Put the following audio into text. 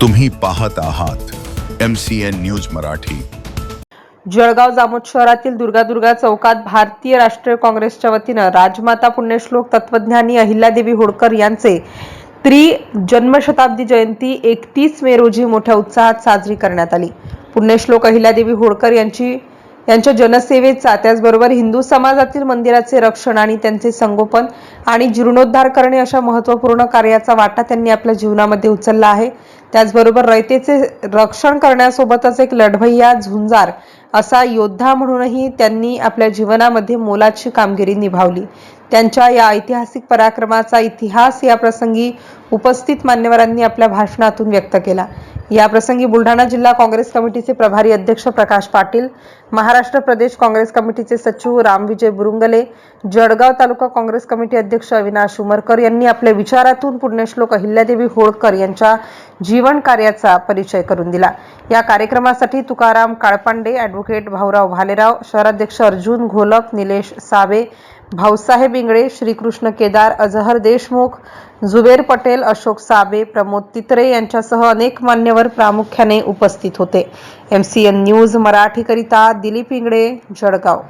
तुम्ही पाहत आहात M C N news Marathi. Jalgaon Jamod शहरातील दुर्गादुर्गा चौकात भारतीय राष्ट्रीय काँग्रेसच्या वतीनं राजमाता पुण्यश्लोक तत्वज्ञानी अहिल्यादेवी होळकर यांचे त्रि जन्मशताब्दी जयंती एकतीस मे रोजी मोठ्या उत्साहात साजरी करण्यात आली. पुण्यश्लोक अहिल्यादेवी होळकर यांची यांच्या जनसेवेचा त्याचबरोबर हिंदू समाजातील मंदिराचे रक्षण आणि त्यांचे संगोपन आणि जीर्णोद्धार करणे अशा महत्त्वपूर्ण कार्याचा वाटा त्यांनी आपल्या जीवनामध्ये उचलला आहे. त्याचबरोबर रयतेचे रक्षण करण्यासोबतच एक लढवय्या झुंजार असा योद्धा म्हणूनही त्यांनी आपल्या जीवनामध्ये मोलाची कामगिरी निभावली. त्यांच्या या ऐतिहासिक पराक्रमाचा इतिहास या प्रसंगी उपस्थित मान्यवरांनी आपल्या भाषणातून व्यक्त केला. याप्रसंगी बुलढाणा जिल्हा काँग्रेस कमिटीचे प्रभारी अध्यक्ष प्रकाश पाटील महाराष्ट्र प्रदेश काँग्रेस कमिटीचे सचिव रामविजय बुरुंगले जळगाव तालुका काँग्रेस कमिटी अध्यक्ष अविनाश उमरकर यांनी आपल्या विचारातून पुण्यश्लोक अहिल्यादेवी होळकर यांच्या जीवन कार्याचा परिचय करून दिला. या कार्यक्रमासाठी तुकाराम काळपांडे ॲडव्होकेट भाऊराव भालेराव शहराध्यक्ष अर्जुन घोलप निलेश सावे भाऊसाहेब इंगळे श्रीकृष्ण केदार अजहर देशमुख जुबेर पटेल अशोक साबे प्रमोद तित्रे यांच्यासह अनेक मान्यवर प्रामुख्याने उपस्थित होते. एम सी एन न्यूज मराठीकरिता दिलीप इंगळे जळगाव.